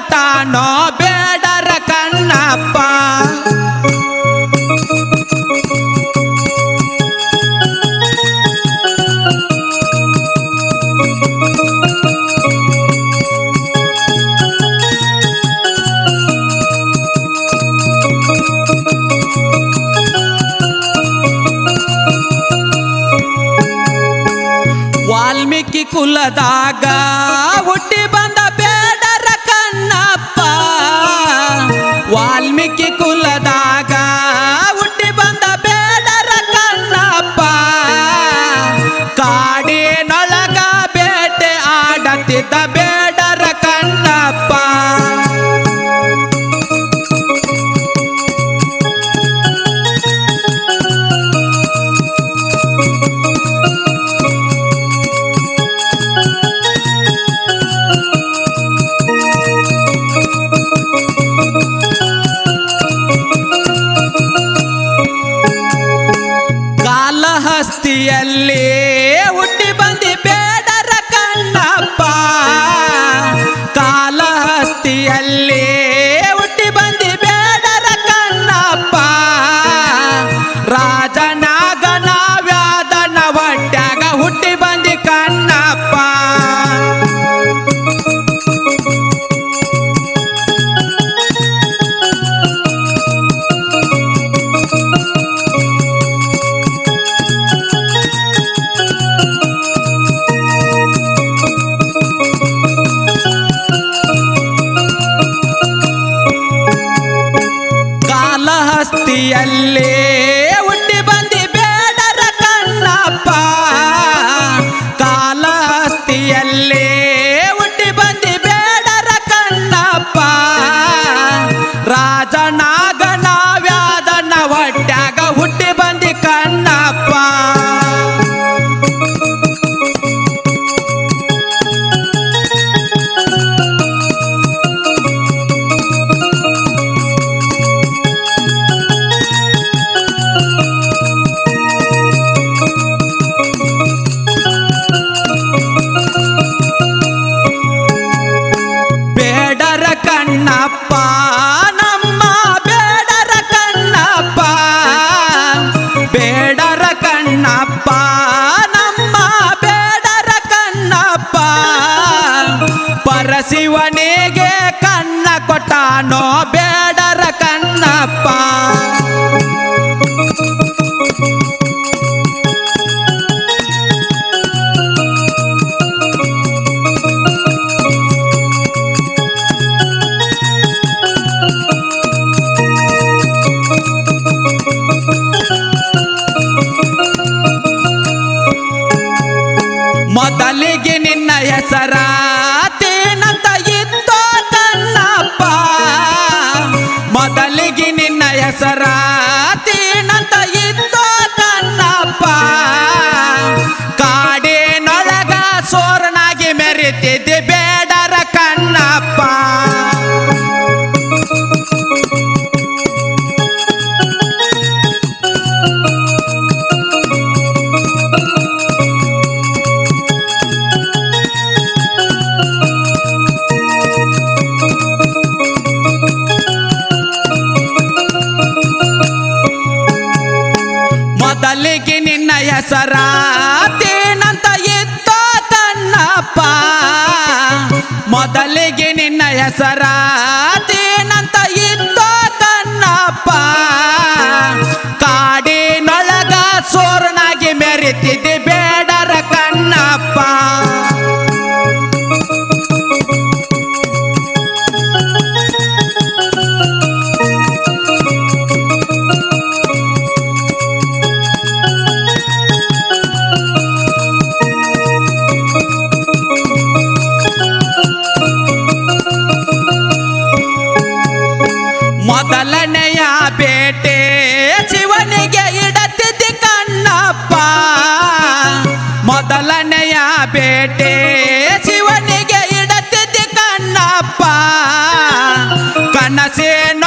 ಕೊಟ್ಟಾನೋ ಬೇಡರ ಕಣ್ಣಪ್ಪ ವಾಲ್ಮೀಕಿ ಕುಲದಾಗ ಹುಟ್ಟಿ I know. ಹೆಸರಾ ಹೆಸರಾತೇನಂತ ಇದ್ದ ತನ್ನಪ್ಪ. ಮೊದಲಿಗೆ ನಿನ್ನ ಹೆಸರಾತೇನಂತ ಇದ್ದ ತನ್ನಪ್ಪ. হাসেন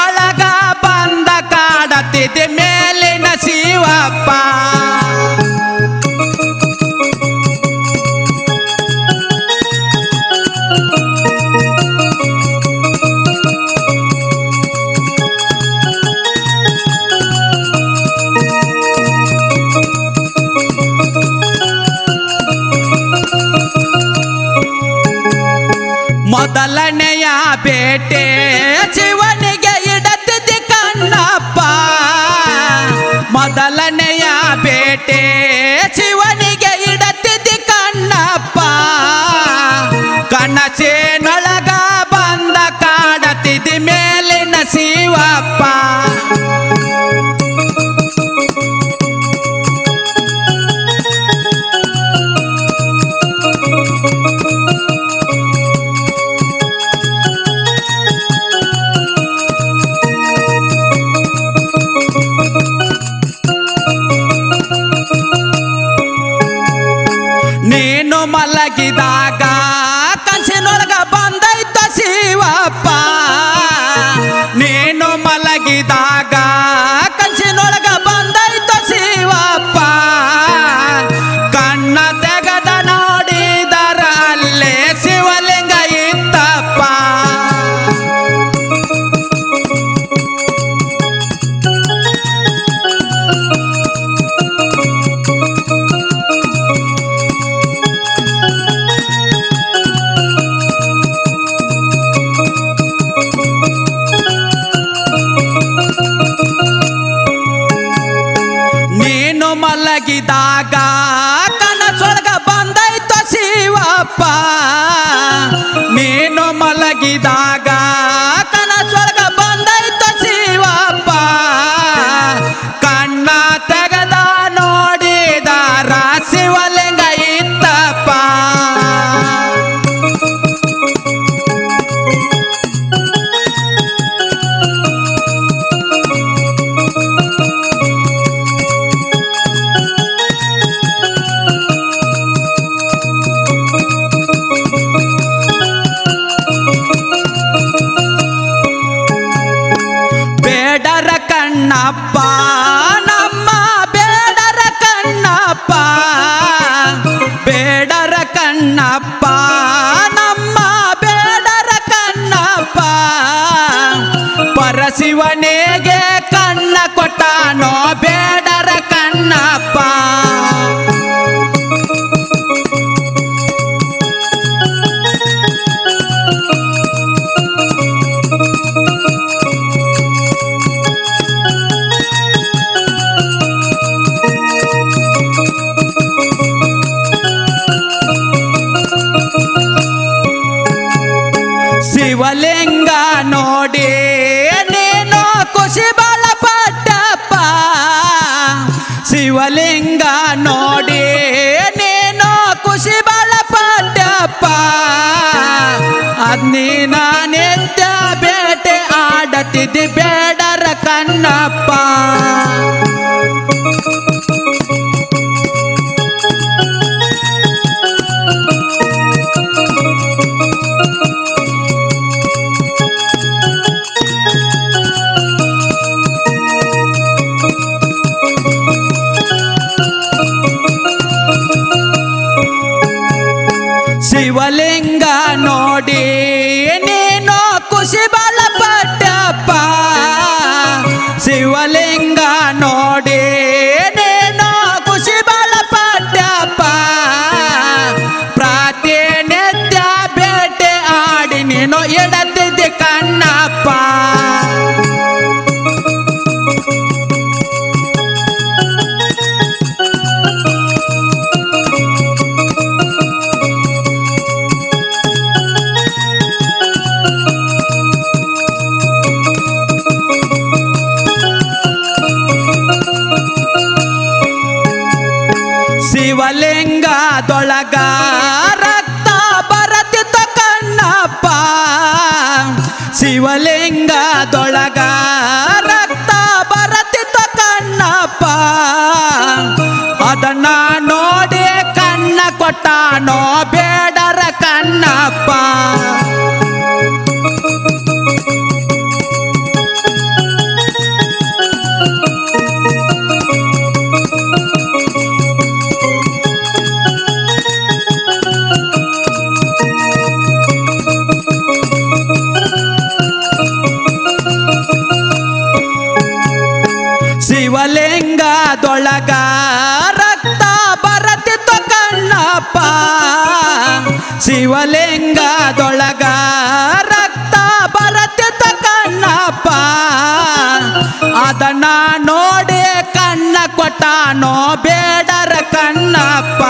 ಮಲಗಿದಾಗ ಕನಸಿನೊಳಗ ಬಂದೈತ ಶಿವಪ್ಪ. ಮಲಗಿದಾಗ ಕನಸೊಳಗ ಬಂದೈತ ಶಿವಪ್ಪ. ನೀನು ಮಲಗಿದಾಗ ಬೇಡರ ಕಣ್ಣಪ್ಪ ನಮ್ಮ ಬೇಡರ ಕಣ್ಣಪ್ಪ. ಪರಶಿವನಿಗೆ ಕಣ್ಣ ಕೊಟ್ಟಾನೋ ಶಿವಲಿಂಗ ನೋಡಿ ನೀನು ಖುಷಿ ಬಾಳ ಪಟ್ಟಪ್ಪ ಶಿವಲಿಂಗ ನೋಡಿ ನೀನು ಖುಷಿ ಬಾಳ ಪಟ್ಟಪ್ಪ ಅದ್ ನೀನ ನಿತ್ಯ ಬೇಟೆ ಆಡತಿದ್ದಿ ಬೇಡರ ಶಿವಲಿಂಗದೊಳಗ ರಕ್ತ ಬರತಿತ್ತ ಕಣ್ಣಪ್ಪ. ಶಿವಲಿಂಗದೊಳಗ ರಕ್ತ ಬರತಿತ್ತ ಕಣ್ಣಪ್ಪ. ಅದನ್ನ ನೋಡಿ ಕಣ್ಣ ಕೊಟ್ಟಾನೋ ಬೇಡರ ಕಣ್ಣಪ್ಪ. ಶಿವಲಿಂಗದೊಳಗ ರಕ್ತ ಬರತಿದ್ದ ಕಣ್ಣಪ್ಪ. ಅದನ್ನ ನೋಡಿ ಕಣ್ಣ ಕೊಟ್ಟಾನೋ ಬೇಡರ ಕಣ್ಣಪ್ಪ.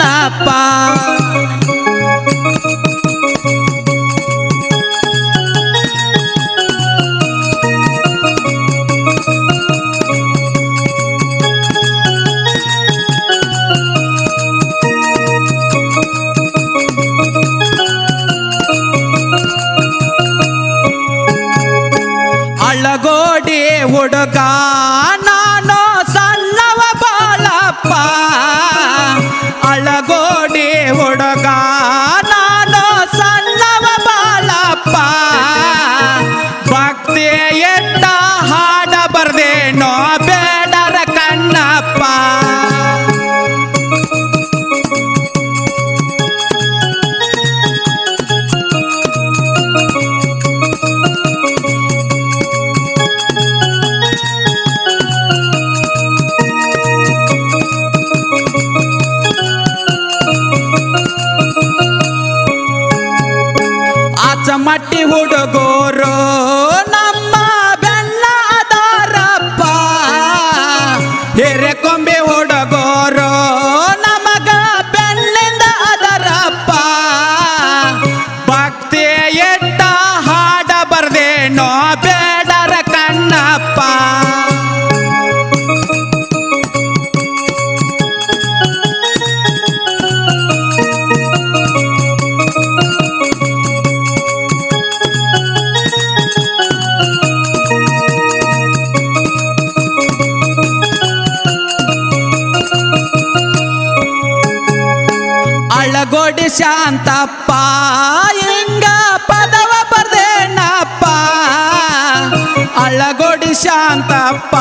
கண்ணப்பா அழகோடே உடகா ಶಾಂತಪ್ಪ ಹಿಂಗ ಪದವ ಬರ್ದೇನಪ್ಪ. ಅಳಗೊಡಿ ಶಾಂತಪ್ಪ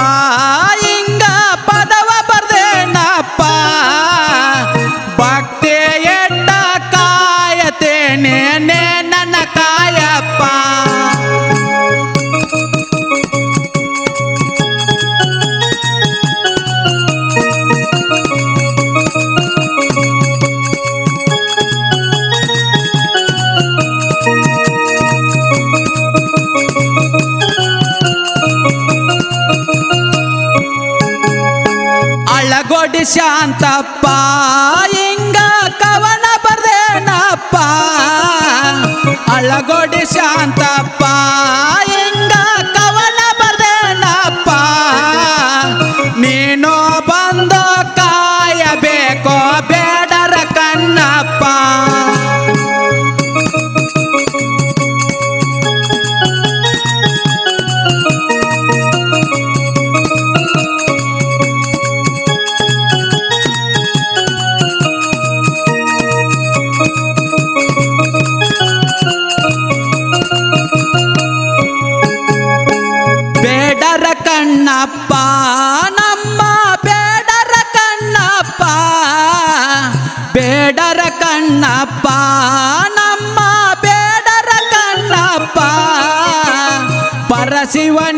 ಶಾಂತಪ್ಪ ಹಿಂಗ ಕವನ ಬರ್ದೇನಪ್ಪ? Alagodi Shantappa see one.